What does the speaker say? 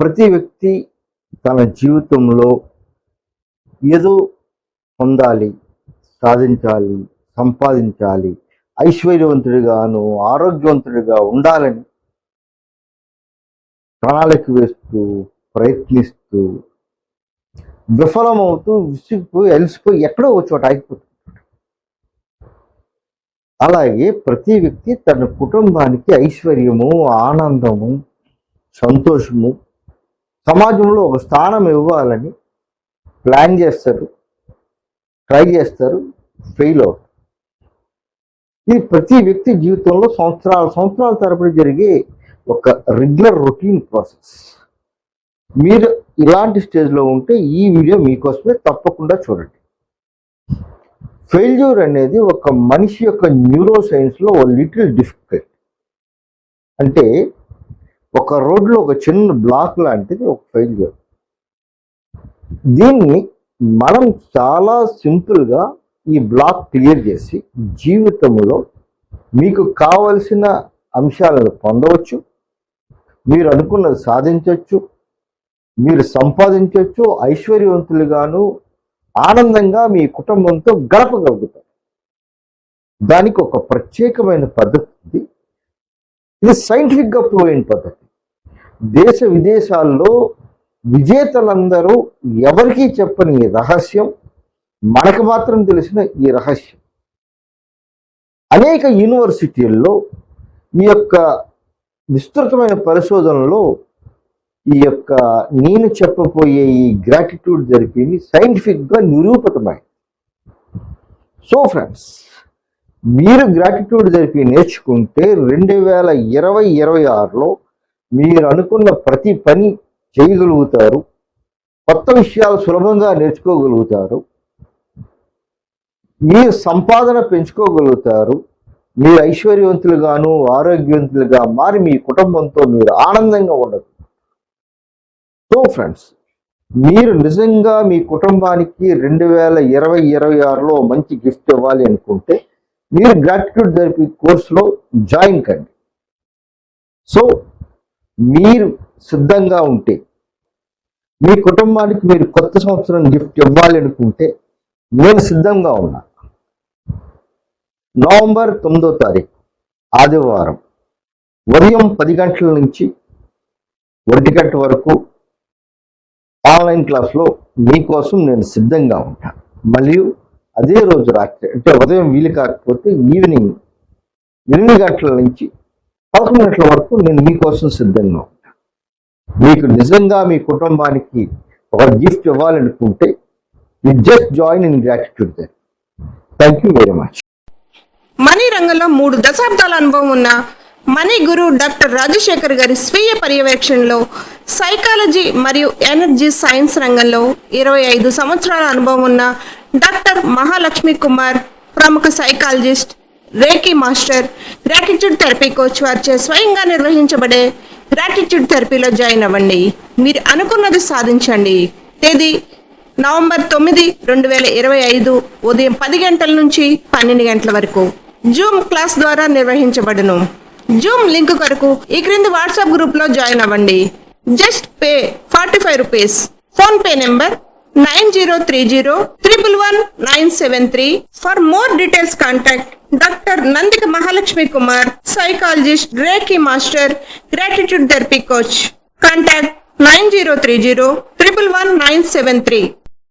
ప్రతి వ్యక్తి తన జీవితంలో ఏదో పొందాలి సాధించాలి సంపాదించాలి ఐశ్వర్యవంతుడిగాను ఆరోగ్యవంతుడిగా ఉండాలని ప్రణాళిక వేస్తూ ప్రయత్నిస్తూ విఫలమవుతూ విసిగిపోయి అలసిపోయి ఎక్కడో ఒక చోట ఆగిపోతుంది అలాగే ప్రతి వ్యక్తి తన కుటుంబానికి ఐశ్వర్యము ఆనందము సంతోషము సమాజంలో ఒక స్థానం ఇవ్వాలని ప్లాన్ చేస్తారు ట్రై చేస్తారు ఫెయిల్ అవుతారు. ఇది ప్రతి వ్యక్తి జీవితంలో సంవత్సరాల సంవత్సరాల తరబడి జరిగే ఒక రెగ్యులర్ రొటీన్ ప్రాసెస్. మీరు ఇలాంటి స్టేజ్లో ఉంటే ఈ వీడియో మీకోసమే తప్పకుండా చూడండి. ఫెయిల్యూర్ అనేది ఒక మనిషి యొక్క న్యూరో సైన్స్లో ఒక లిటిల్ డిఫికల్ట్. అంటే ఒక రోడ్లో ఒక చిన్న బ్లాక్ లాంటిది ఒక ఫెయిల్యూర్ దీన్ని మనం చాలా సింపుల్గా ఈ బ్లాక్ క్లియర్ చేసి జీవితంలో మీకు కావలసిన అంశాలను పొందవచ్చు మీరు అనుకున్నది సాధించవచ్చు మీరు సంపాదించవచ్చు ఐశ్వర్యవంతులుగాను ఆనందంగా మీ కుటుంబంతో గడపగలుగుతారు. దానికి ఒక ప్రత్యేకమైన పద్ధతి ఉంది. ఇది సైంటిఫిక్గా ప్రూవ్ అయిన పద్ధతి. దేశ విదేశాల్లో విజేతలందరూ ఎవరికీ చెప్పని ఈ రహస్యం మనకు మాత్రం తెలిసిన ఈ రహస్యం. అనేక యూనివర్సిటీల్లో ఈ యొక్క విస్తృతమైన పరిశోధనలో ఈ యొక్క నేను చెప్పబోయే ఈ గ్రాటిట్యూడ్ జరిపింది సైంటిఫిక్గా నిరూపితమైంది సో ఫ్రెండ్స్ మీరు గ్రాటిట్యూడ్ జరిపి నేర్చుకుంటే రెండు వేల ఇరవై ఇరవై ఆరులో మీరు అనుకున్న ప్రతి పని చేయగలుగుతారు. కొత్త విషయాలు సులభంగా నేర్చుకోగలుగుతారు. మీరు సంపాదన పెంచుకోగలుగుతారు. మీరు ఐశ్వర్యవంతులుగాను ఆరోగ్యవంతులుగా మారి మీ కుటుంబంతో మీరు ఆనందంగా ఉండదు సో ఫ్రెండ్స్ మీరు నిజంగా మీ కుటుంబానికి రెండు వేల ఇరవై ఇరవై ఆరులో మంచి గిఫ్ట్ ఇవ్వాలి అనుకుంటే మీరు గ్రాటిట్యూడ్ థెరపీ కోర్సులో జాయిన్ కండి. సో మీరు సిద్ధంగా ఉంటే మీ కుటుంబానికి మీరు కొత్త సంవత్సరం గిఫ్ట్ ఇవ్వాలి అనుకుంటే నేను సిద్ధంగా ఉన్నా. నవంబర్ తొమ్మిదో తారీఖు ఆదివారం ఉదయం పది గంటల నుంచి ఒంటి గంట వరకు ఆన్లైన్ క్లాస్లో మీకోసం నేను సిద్ధంగా ఉంటాను మరియు అదే రోజు రాత్రి అంటే ఉదయం వీలు కాకపోతే ఈవినింగ్ ఎనిమిది గంటల నుంచి పదకొండు గంటల వరకు నేను మీకోసం సిద్ధంగా మీకు నిజంగా మీ కుటుంబానికి ఒక గిఫ్ట్ ఇవ్వాలనుకుంటే you just join in gratitude then thank you very much money రంగంలో మూడు దశాబ్దాల అనుభవం ఉన్న మనీ గురు డాక్టర్ రాజశేఖర్ గారి స్వీయ పర్యవేక్షణలో సైకాలజీ మరియు ఎనర్జీ సైన్స్ రంగంలో ఇరవై ఐదు సంవత్సరాల అనుభవం ఉన్న డాక్టర్ మహాలక్ష్మి కుమార్ ప్రముఖ psychologist reiki master gratitude therapy coach వారిచే స్వయంగా నిర్వహించబడే గ్రాటిట్యూడ్ థెరపీలో జాయిన్ అవ్వండి. మీరు అనుకున్నది సాధించండి. తేదీ నవంబర్ తొమ్మిది రెండు వేల ఇరవై ఐదు ఉదయం పది గంటల నుంచి పన్నెండు గంటల వరకు. జూమ్ క్లాస్ ద్వారా నిర్వహించబడును. జూమ్ లింక్ కొరకు ఈ క్రింది వాట్సాప్ గ్రూప్లో జాయిన్ అవ్వండి. Just pay forty five rupees. PhonePe number nine zero three zero triple one nine seven three. For more details contact doctor Nandika Mahalakshmi Kumar psychologist reiki master gratitude therapy coach contact nine zero three zero triple one nine seven three